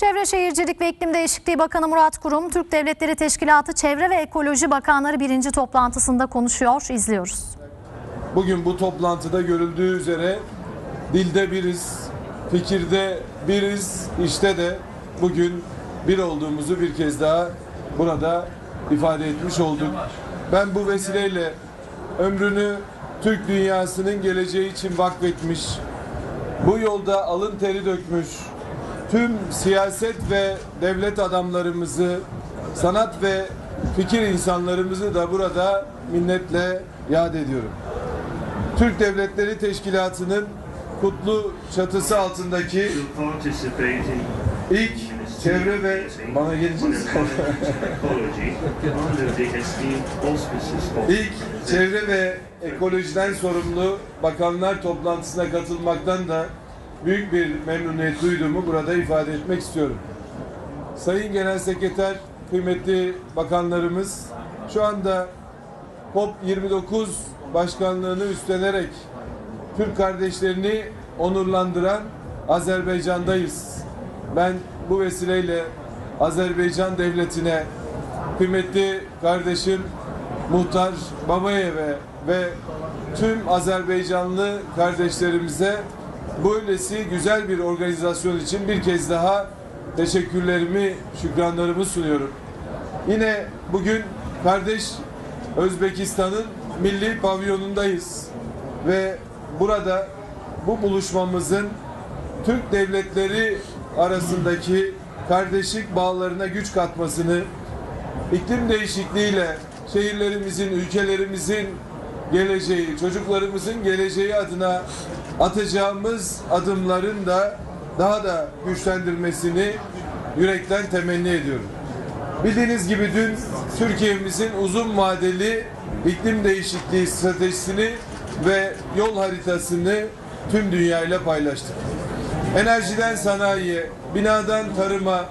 Çevre Şehircilik ve İklim Değişikliği Bakanı Murat Kurum, Türk Devletleri Teşkilatı Çevre ve Ekoloji Bakanları birinci toplantısında konuşuyor. İzliyoruz. Bugün bu toplantıda görüldüğü üzere dilde biriz, fikirde biriz, işte de bugün bir olduğumuzu bir kez daha burada ifade etmiş olduk. Ben bu vesileyle ömrünü Türk dünyasının geleceği için vakfetmiş, bu yolda alın teri dökmüş, tüm siyaset ve devlet adamlarımızı, sanat ve fikir insanlarımızı da burada minnetle yad ediyorum. Türk Devletleri Teşkilatı'nın kutlu çatısı altındaki ilk çevre ve bana geleceğiz. İlk çevre ve ekolojiden sorumlu bakanlar toplantısına katılmaktan da büyük bir memnuniyet duyduğumu burada ifade etmek istiyorum. Sayın Genel Sekreter, kıymetli bakanlarımız şu anda COP29 başkanlığını üstlenerek Türk kardeşlerini onurlandıran Azerbaycan'dayız. Ben bu vesileyle Azerbaycan devletine kıymetli kardeşim Muhtar Babayev'e ve tüm Azerbaycanlı kardeşlerimize böylesi güzel bir organizasyon için bir kez daha teşekkürlerimi, şükranlarımı sunuyorum. Yine bugün kardeş Özbekistan'ın milli pavyonundayız ve burada bu buluşmamızın Türk devletleri arasındaki kardeşlik bağlarına güç katmasını, iklim değişikliğiyle şehirlerimizin, ülkelerimizin geleceği, çocuklarımızın geleceği adına atacağımız adımların da daha da güçlendirmesini yürekten temenni ediyorum. Bildiğiniz gibi dün Türkiye'mizin uzun vadeli iklim değişikliği stratejisini ve yol haritasını tüm dünyayla paylaştık. Enerjiden sanayiye, binadan tarıma,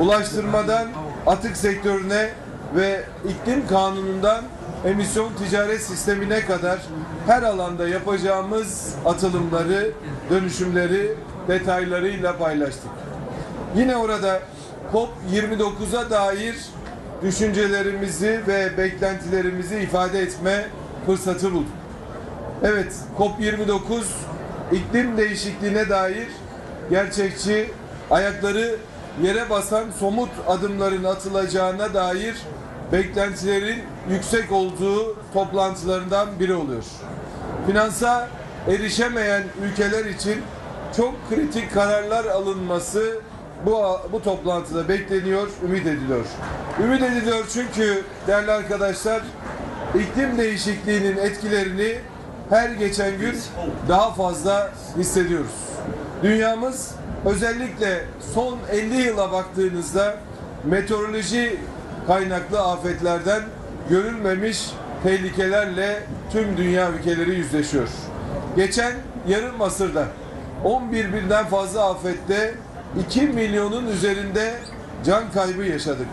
ulaştırmadan atık sektörüne ve iklim kanunundan emisyon ticaret sistemine kadar her alanda yapacağımız atılımları, dönüşümleri detaylarıyla paylaştık. Yine orada COP29'a dair düşüncelerimizi ve beklentilerimizi ifade etme fırsatı bulduk. Evet, COP29 iklim değişikliğine dair gerçekçi, ayakları yere basan somut adımların atılacağına dair beklentilerin yüksek olduğu toplantılarından biri oluyor. Finansa erişemeyen ülkeler için çok kritik kararlar alınması bu bu toplantıda bekleniyor, ümit ediliyor. Ümit ediliyor çünkü değerli arkadaşlar iklim değişikliğinin etkilerini her geçen gün daha fazla hissediyoruz. Dünyamız özellikle son 50 yıla baktığınızda meteoroloji kaynaklı afetlerden görülmemiş tehlikelerle tüm dünya ülkeleri yüzleşiyor. Geçen yarım asırda 11 binden fazla afette 2 milyonun üzerinde can kaybı yaşadık.